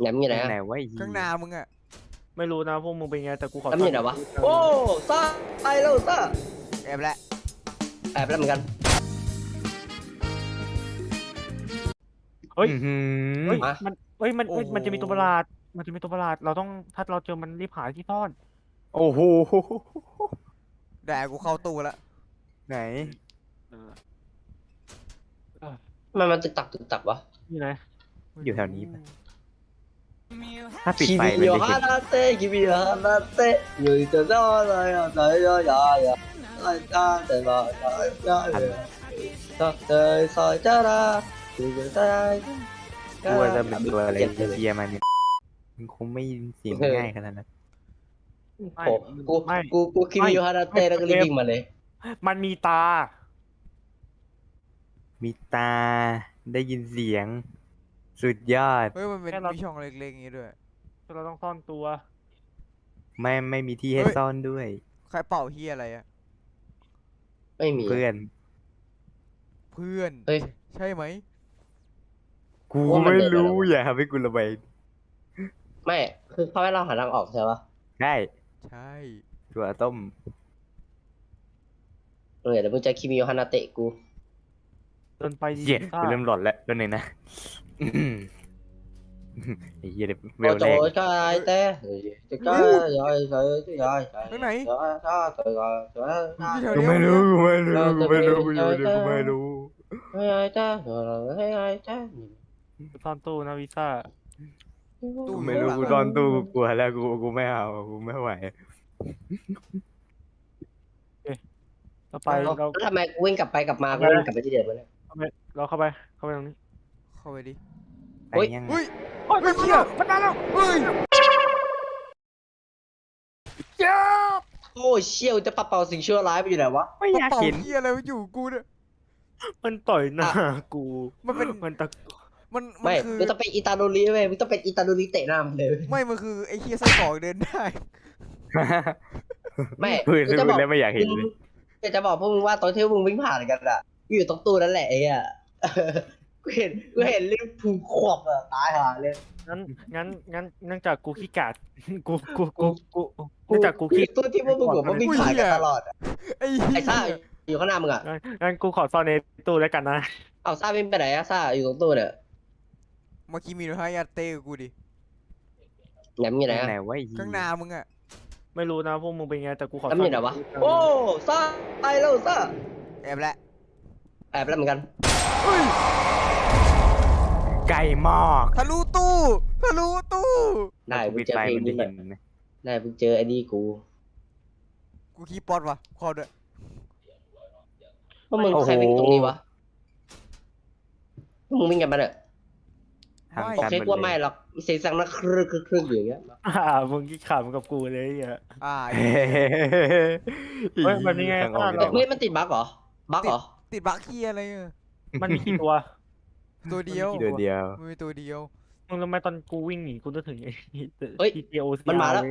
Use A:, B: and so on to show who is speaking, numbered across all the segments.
A: ไหนมึงอยู่ไหน
B: ไหน
A: อะ
B: วะไอ้เหี้ย
C: ข้างหน้ามึงอะ
D: ไม่รู้นะพวกมึงเป็นไงแต่กูขอ
A: แล้วมึงอยู่ไหนวะ โอ้ซ่าไปแล้วซ่า
C: แอบแล้ว
A: แอบแล้วเหมือนกัน
D: เฮ้ย
B: อื้อหือ
D: เฮ้ย
A: มา
D: มันเฮ้ยมันเฮ้ยมันจะมีตัวประหลาด มันจะมีตัวประหลาด เราต้องถ้าเราเจอมันรีบหาที่ซ่อน
B: โอ้โห
C: แดกกูเข้าตู้แล้ว
B: ไหน
A: มันมันตึกตักตึกตักวะ
D: นี่ไหน
B: อยู่แถวนี้ปะ ถ้าปิด
A: คิ
B: ไฟ
A: มิ
B: มัน
A: โย
B: จะเห็
A: ฮานนาเตะคิมิโยฮานาเตะอยู่จะรออะไรอะใจยอยายาไอ้ตาแต่ละใจยายาสักเตยซอยจ้าราคือจะได้
B: กลัวจะเป็นตัวอะไรเฮียมันเนี่ยมันคงไม่เสียงง่ายขนาดนั้น
D: ไม่
A: โอ้กู
D: ไม่
A: กูกูคิมิโยฮานาเตะแล้วก็รีบวิ่งมาเลย
D: มันมีตา
B: มีตาได้ยินเสียง สุดยอด
C: เฮ้ยมันเป็น
D: แค่เรามี
C: มีช่องเล็กๆอย่างงี้ด้วย
D: เราต้องซ่อนตัว
B: ไม่ไม่มีที่ให้
C: เฮ้ย
B: ซ่อนด้วย
C: ใครเป่าเฮียอะไรอะ
A: ไม่มี
B: เพื่อน
C: เพื่อน
A: เฮ้ย
C: ใช่ไหม
B: กู
A: ว่ามัน
B: ไม่
A: เดิน
B: รู้
A: อะไรวะ
B: อย่าทำให้กูระบาย
A: ไม่ คือเขาให้เราหาทางออกใช่ปะ
B: ได้
C: ใช่
B: ตัวต้ม
A: เออเดี๋ยวมึงจะคิมิโยฮานาเตะกู
D: เดินไปดี
B: เหี้ย
D: ซ่า
B: กูเริ่มหลอนแล้วตัวหนึ่งนะ ไอ้เหี้ยเดี๋ยวเว
A: โอ้
B: ล
A: โจ
B: แรก
A: ใช่เต้จะก็ยายใช่ยายใช่
C: ข้างไหน
A: จ้าจ้าจ้าจ้าจ้าจ้า
C: อยู่แถว
B: กู
C: เนี้ย
B: ไม่รู้กูไม่รู้
A: เรา
B: กู
A: จะ
B: ไม่รู้
A: ไป
B: กูอยู่เดี๋ยว
A: เจอ
B: กูไม่รู้
A: เฮ้ยจ้าเฮ้ยจ้า
D: ซ่อนตู้นะวิซ่า
C: ตู้
B: กู
C: อยู่
B: ไม่
C: ข้าง
B: รู้
C: หลัง
B: กู
C: อะ
B: ตอนตู้กูกลัวแล้วกูกูไม่เอากูไม่ไหว
D: เราไปเรา
A: แล้วทำไมกูวิ่งกลับไปกลับมากูวิ่งกลับไปที่เดิมวะเนี่ย
D: เราเข้าไป เข้าไปตรงนี้
C: เข้าไปดิ
B: ไปยัง
C: เฮ้ย
D: โอ้ย
C: เฮ้ยเชี่ย
D: มันมาแล้ว
C: เฮ้ย
A: โอ้เชี่ยวจะปัดเป่าสิ่งชั่วร้ายไปอยู่ไหนวะ
B: ไม่อยาก
C: เป่า
B: เห็น
C: เฮียอะไรมาอยู่กูเนี่ย
D: มันต่อยหน้ากู
C: มันเป็น
D: มันตะ
C: มันมั
A: ไม่
C: นคือ
A: มึงต้องเป็นอิตาโดรีเว้ยมึงต้องเป็นอิตาโดรีเตะหน้ามันเลย
C: ไม่มันคือไอ้เฮียไส้กรอกเดินได้
A: ไม่
B: พูด
A: กูจะ
B: พู
A: บ
B: ด
A: อก
B: แล้วไม่อยากเห็น
A: มึง
B: เลย
A: แต่จะบอกพวกมึงว่าตอนที่มึงวิ่งผ่านกันอะกูอยู่ตรงตู้นั่นแหละไอ้เหี้ยกู เห็นกูเห็นลิฟต์พูขวบอะตายห่าเลย
D: งั้นงั้นงั้นเนื่องจากกูขี้กาดกูกูกูกูเนื่องจากกู
A: กูอ
D: ขี้
A: ยู่ตู้ที่พวกมึงบอกว่าวิ่งผ่านกันตลอดอะ
C: ไอ้เหี้
A: ไอ้ซ่า
C: ย
A: อยู่ข้างหน้ามึงอะ
D: งั้นงั้นกูขอซ่อนในตู้แล้วกันนะ
A: เอาซ่าวิ่งไปไหนอะซ่าอยู่ตรงตู้เนี่ย
C: เมื่อกี้มีโนฮายาเต้กับกูดิ
A: ไหนมึงอยู่ไหนอะ
B: ไหนวะไอ้เหี้ย
C: ข้างหน้ามึงอะ
D: ไม่รู้นะพวกมึงเป็นไงแต่กูขอ
A: แล้วมึงอยู่ไหนวะ
D: ซ่
A: โอ้ซ่าไปแล้วซ่า
C: แอบแล้ว
A: แอบแล้วเหมือนกัน
B: ไก่หมอก
C: ทะลุตู้ทะลุตู้
A: ได้มึง
B: ปิด
A: เจอ
B: ไฟ
A: เพลง
B: มันจะ
A: นี้
B: เห็นนะ
A: ได้มึงเจอไอ้นี่กู
C: กูคีย์ปอดวะขอด้วย
A: พวกมึงใครวิ่งตรงนี้วะพวกมึงวิ่งกันมาเนี่ย
B: ทาง
A: โอ
B: การ
A: เค
B: หมด
A: กลัวไม่
B: เลย
A: หรอกเสียงสั่งนะครึกครึกครึกอยู่อย่างเงี้ย
D: อ่ามึงขี้ขาดเหมือนกับกูเลยไอ้เหี้ย
C: อ่า
B: เฮ้
D: เฮ้ยแบบนี้ไง
B: ทางออก
D: ถ้า
B: ไม่
D: เรา
B: ได้
A: เฮ้ยมันติดบั๊กเหรอ บั๊กเหรอ
C: ติดบัคเฮียอะไรอะ
D: มันมีกี่ตัว
C: ตัวเดียว
D: มันมี
B: ตัวเดียว
C: มันมีตัวเดียว
D: มึงรู้ไหมตอนกูวิ่งหนีกูนึกถึงไอ้
A: เฮ้ย
D: ทีเดียว
A: มันมาแล้ว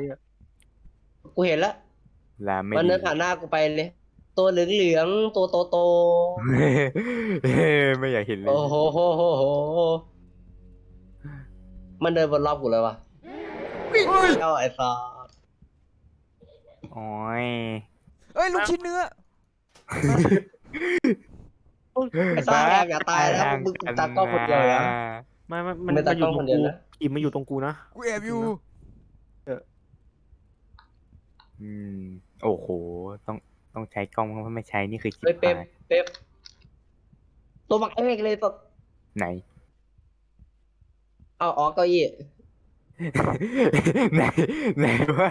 A: กูเห็นแล้ว
B: ลาไม่
A: มัน
B: ดี
A: เดินผ่านหน้ากูไปเลย ตัวเหลืองเหลืองๆตัวโตโต
B: ไม่อยากเห็น
A: ๆ
B: เลย
A: โอ้โหโหโหโหมันเดินบนรอบกูเลยวะ
C: เฮ้ย
A: เอาไอ้ซา
B: โอ้ย
C: เอ้ยลูกชิ้นเนื้อ
A: ไอ้ซาแอบอย่าตายแล้วมึงตากล้องคนเดียวนะ
D: ไม่ไม่มัน
A: ไม่
D: มันอยู่
A: ตากล้อง
D: ตร
A: คน
D: ง
A: เดียว
D: กู
A: นะ
D: อีมันอยู่ตรงกูนะ
C: กูแอบอยู่
B: อืมโอ้โห ต้องต้องใช้กล้องเพราะไม่ใช้นี่คือชิบ
A: เฮ้ยเป๊ป
B: หาย
A: เป๊ปตัวบักเอกเลยตัว
B: ไหน
A: เอาออกเก้าอี้
B: ไหนไหนวะ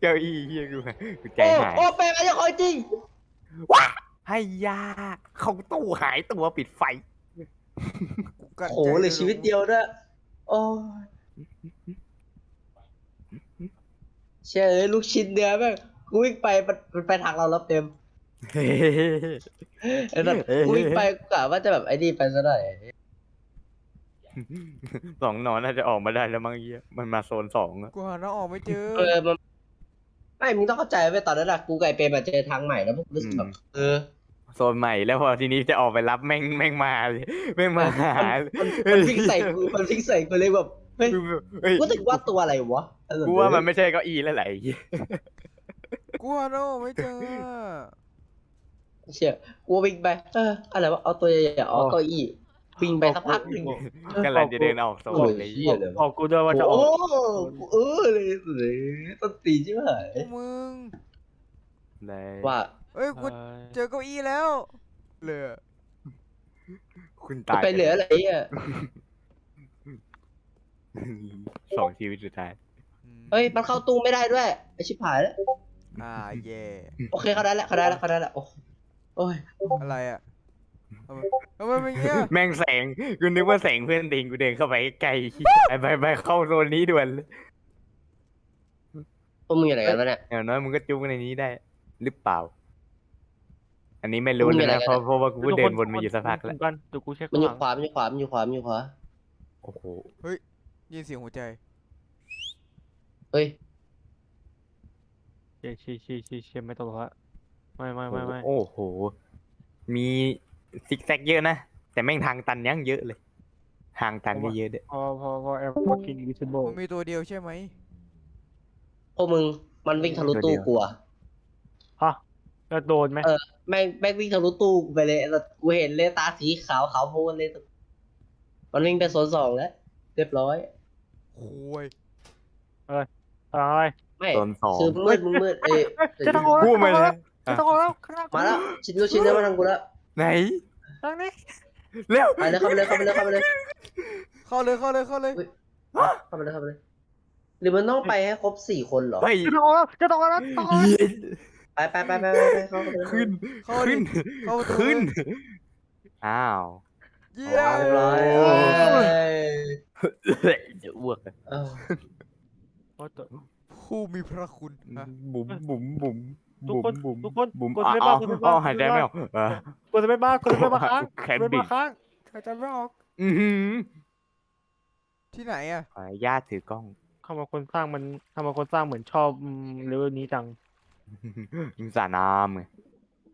B: เก้าอี้เฮียกูกูใจ
A: โอ้
B: หาย
A: โอ้เป๊ปไอ้เจ้าของจริง
B: ให้ยาเขาตู้หายตัวปิดไฟ
C: กูกัด
A: โหเหลยชีวิตเดียวด้วยโอ้ยเชื่อเลยลูกชิ้นเนื้อแม่งกูวิ่งไปมันมันไปทางเราแล้วเต็มไอ้นั่นกูวิ่งไปกูกะว่าจะแบบไอ้นี่ไปซะหน่อย
B: สองหนอนน่าจะออกมาได้แล้วมั้งเฮียมันมาโซนสองอะ
C: กูหาน้องออกไม่เจอ
A: เออมันไม่มึงต้องเข้าใจไว้ยตอนนั้นอะกูกับไอ้เปรมมาเจอทางใหม่แล้วพวกรู้สึกแบบเออ
B: โซนใหม่แล้วพอทีนี้จะออกไปรับแม่งแม่งมาเลยแม่งมาหา
A: มันพลิกใส่กูมันพลิกใส่กูเลยแบบเฮ้ย
B: เฮ้ย
A: กูรู้สึกว่าตัวอะไรวะเออ
B: กูว่ามันไม่ใช่เก้าอี้แล้วแหละไอ้เหี้ย
C: กูหาโน่ไม่เจอ
A: เชี่ยกูวิ่งไปเอออะไรวะเอาตัวใหญ่ๆเอาเก้าอี้วิ่งไปสักพักหนึ่ง
B: กำลังจะเดินออกโซ
A: โอ้
B: น
A: ย
B: เลย
A: เหี้ยเลย
D: บอกกูด้วยว่าจะออก
A: โอ้กูเออเลยเลยต้นตีใช่ไหม
C: พวกมึง
B: เลย
A: ว่า
C: เอ้ยกูเจอเก้าอี้แล้วเหลือ
B: คุณ
A: จะ
B: ตาย
A: ไปเหลืออะไรอะ
B: สองชีวิตสุดท้าย
C: อืม
A: เฮ้ยมันเข้าตู้ไม่ได้ด้วยไอชิบหายแล้ว
C: อ่าเย่
A: โอเคเขาได้แล้วเขาได้แล้วเขาได้แล้วโอ้โอ้ย
C: อะไรอะทำไมทำไมเป็นอย่างเงี้ย
B: แม่งแสงกูนึกว่าแสงเพื่อนติงกูเดินเข้าไปใกล้ไปไปไปเข้าโซนนี้ด่วนเลย
A: พวกมึงอยู่ไหนกันวะเนี่ย
B: อย่างน้อยมึงก็จุ๊กในนี้ได้ หรือเปล่า อันนี้ไม่รู้
A: มึงมี
B: เลย
A: อะไร
B: นะ
A: กัน
B: เพราะเพราะว่ากูเดินวนมาอยู่สักพักแล้ว
D: กันเดี๋ยวกูเช็ค
A: มันอยู่
D: ข้าง
A: ขวามันอยู่ขวามันอยู่ขวามันอยู่ขวา
B: โอ้โห
C: ยินเสียงหัวใจ
A: เฮ้ย
D: เชี่ยเชี่ยเชี่ยเชี่ยเชี่ยไม่ต้องหรอกละไม่ไม่ไม่ไม่
B: โอ้โห มีซิกแซกเยอะนะ แต่แม่งทางตันยังเยอะเลย ทางตันก็เยอะด้วย
D: พอพอพอแอร์พอกินวิซิเบิล
C: มันมีตัวเดียวใช่ไหม
A: พวกมึงมันวิ่งทะลุตู้กูอะ
D: ฮะ จะโดนไหม
A: เออแม่งแม่งวิ่งทะลุตู้กูไปเลยแต่กูเห็นเลยตาสีขาวขาวโพลนเลยมันวิ่งไปโซนสองแล้ว เรียบร้อย
C: โอ้ย
D: อะไร
A: ไม่
B: โซนสอง
A: คือมืดมึงมืดเอ้ย
D: จะต้องออก
B: กูมาเลย
D: จะต้องออกแล้วข้างหน้
A: มาแล้วชิ้นนู้นชิ้นนี้มาทางกูแล้ว
B: ไหน
D: ทางนี้
B: เร็ว
A: ไปเลยเข้าไปเลยเข้าไปเลยเข้าไปเลย
C: เข้าเลยเข้าเลยเข้าเลย
A: เข้าไปเลยเข้าไปเลยหรือมันต้องไปให้ครบสี่คนเหรอ
B: ไป
D: จะต้องออกแล้วจะต้องออกแล้ว ต้องออกแล้ว
B: เย็น
A: ไปไปไปไปไปไปเข้าไปเลย
B: ขึ้น
C: เข้าดิ
B: ขึ้น
C: เข้าประตู
B: ขึ้น
C: เลย
B: อ้าว
C: เย้
A: เรียบร้อยเอ้ย
B: จะอ้วกอะ
A: เออ
D: โอ้ตัว
C: ผู้มีพระคุณฮะ
B: บุ๋มบุ๋มบุ๋ม
D: ทุกคน
B: บุ๋ม
D: ทุกคน
B: บุ๋ม
D: กด
B: อ้า
D: ไม่
B: ว
D: บ้า
B: อ้าว
D: กดไม่บ้า
B: อ้าวหายใจไม่ออกเออ
D: กดจะไม่บ้ากดจะไม่บ้าค้าง
B: แขน
D: กด
B: บิ
D: ไม่
B: ด
D: บ้าค้างหายใจไม่ออก
B: อือหือ
C: ที่ไหนอะ
B: ขออนุญาตถือกล้อง
D: ทำไมคนสร้างมันทำไมคนสร้างเหมือนชอบเลเวลนี้จัง
B: มึงสาน้ำไง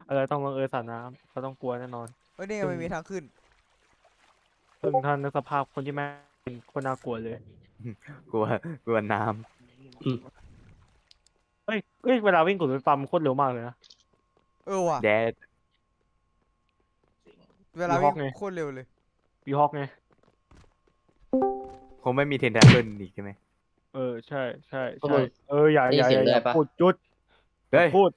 D: อะไรต้องลงเอยสระน้ำเราต้องกลัวแน่นอน
C: เอ้ยนี่ไงมันมีทางขึ้น
D: ซึ่งท่านในกสภาพคนที่แม่งเป็นคนน่ากลัวเลย
B: กลัวกลัวน้
D: เฮ้ยเฮ้ยเวลาวิ่งกดรถไฟฟ้ามันโคตรเร็วมากเลยนะ
C: เออว่ะำ
B: แดด
C: เวลา
D: มีฮ
C: วิ่
D: อก
C: ง
D: ไง
C: โคตรเร็วเลย
D: วีฮอกไง
B: คงไม่มีเทนทัเบิลอีกใช่ไหม
D: เออใช่ใช่
A: พวก
D: ใช่
A: มึง
D: เอออย่า
A: ได้
D: อย่า
A: ยิน
D: อย่า
A: เสียง
D: อย่า
A: ด้วยปะ
D: พูดจุด
B: เฮ้ย
D: พูด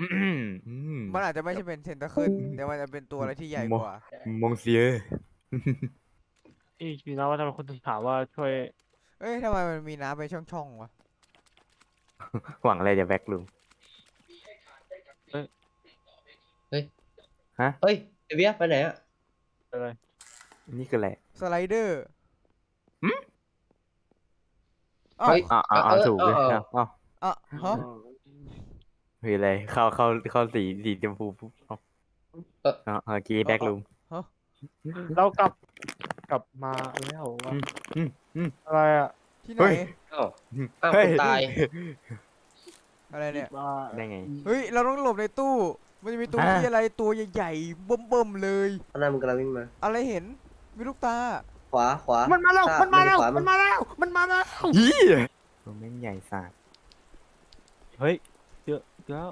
B: อืมอืม
C: มันอาจจะไม่ใช่เป็นเซนตาขึ้นแต่มันจะเป็นตัวอะไรที่ใหญ่กว่า
B: มงเซีย
D: อีกทีนะว่าทำไมคนถึงถามว่าช่วย
C: เอ้ยทำไมมันมีน้ำเป็นช่องๆวะ
B: หวังอะไรจะแบ็กลุง
A: เฮ้ยไอเบียไปไหนอะ
D: อะไร
B: นี่คืออะไร
C: สไลเดอร์
B: หึ
C: อ้าว
A: เฮ้ย
B: อ่าอ่า
A: เออ
B: ถูกเลย
A: เออ
B: อ้าว อ้าว
C: อะฮะ
B: คืออะไร เข้าเข้าเข้าสีสีชมพูปุ๊บอ้าว
A: เออ
B: อ๋อเมื่อกี้แบ็กลุง
D: เรากลับกลับมาแล้ววะ
B: อืมอืมอืม
D: อะไรอะ
C: ที่ไหน
B: เฮ้ย
A: อ้าวอ้าว
B: เฮ้ย
A: กูตาย
C: อะไรเนี่ย
D: มา
B: ได้ไง
C: เฮ้ย เราต้องหลบในตู้ มันจะมีตู้
B: อะ
C: ที่อะไรตัวใหญ่ๆเบิ่มๆเลย
A: อันนั้นมันกำลังวิ่งมา
C: อะไรเห็น มีลูกตา
A: ขวาขวา
D: มันมาแล้ว
A: ซ้ย
D: มันมาแล้ว
A: ขว
D: มันมาแล้ว มันมาแล้ว
B: ยี่ตัวแม่งใหญ่สัส
D: เฮ้ยเยอะเยอะ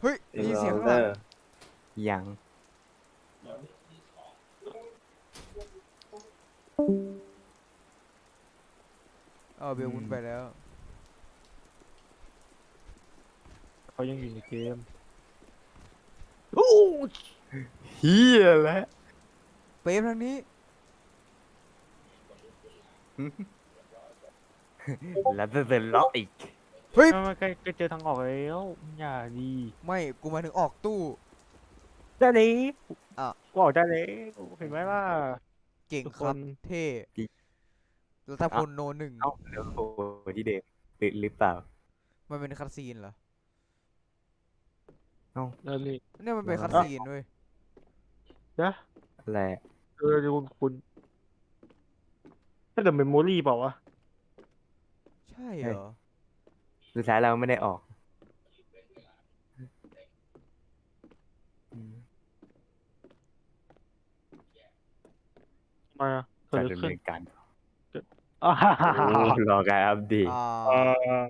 C: เฮ้ยได้ยินเสียงข้างหลัง
B: ยัง
C: เออเบลวุ้นไปแล้ว
D: เขายังอยู่ในเกม
B: เฮียแล้ว
C: เป๊ปทางนี้
B: แล้วจะเป็นล็อกอีก
C: เฮ้ย
D: ไม่ไม่ใกล้ใกล้เจอทางออกแล้วอย่าดี
C: ไม่กูมาถึงออกตู้
D: ได้เลย
C: อะ
D: กูออกได้เลยเห็นไหมล่ะ
C: เก่ง
D: ทุก
C: ค
D: ครับน
C: เท่
B: จริง
C: รัตพลโนหนึ่ง
B: เอ้าเดี๋ยวโอ้ที่เดิมหรือหรือเปล่า
C: มันเป็นคัตซีนเหรอ
D: แล้วนี่
C: เนี่ยมันเป็น
B: เออ
C: คัตซีนเว้ย
D: นะ
B: อะไร
D: เออดูคุณคุณน่าจะเมมโมรี่เปล่าวะ
C: ใช่ เหรอ
B: สุดท้ายเราไม่ได้ออกอืม
D: มาเกิด
B: การ
D: อะไร
B: ดำ
D: ขึ้น
B: เนินการ
D: อ่าฮ่าฮ่า
B: โอ้
D: ฮ่าร
B: อการอัปเดต
C: อ่า
D: เอ่อ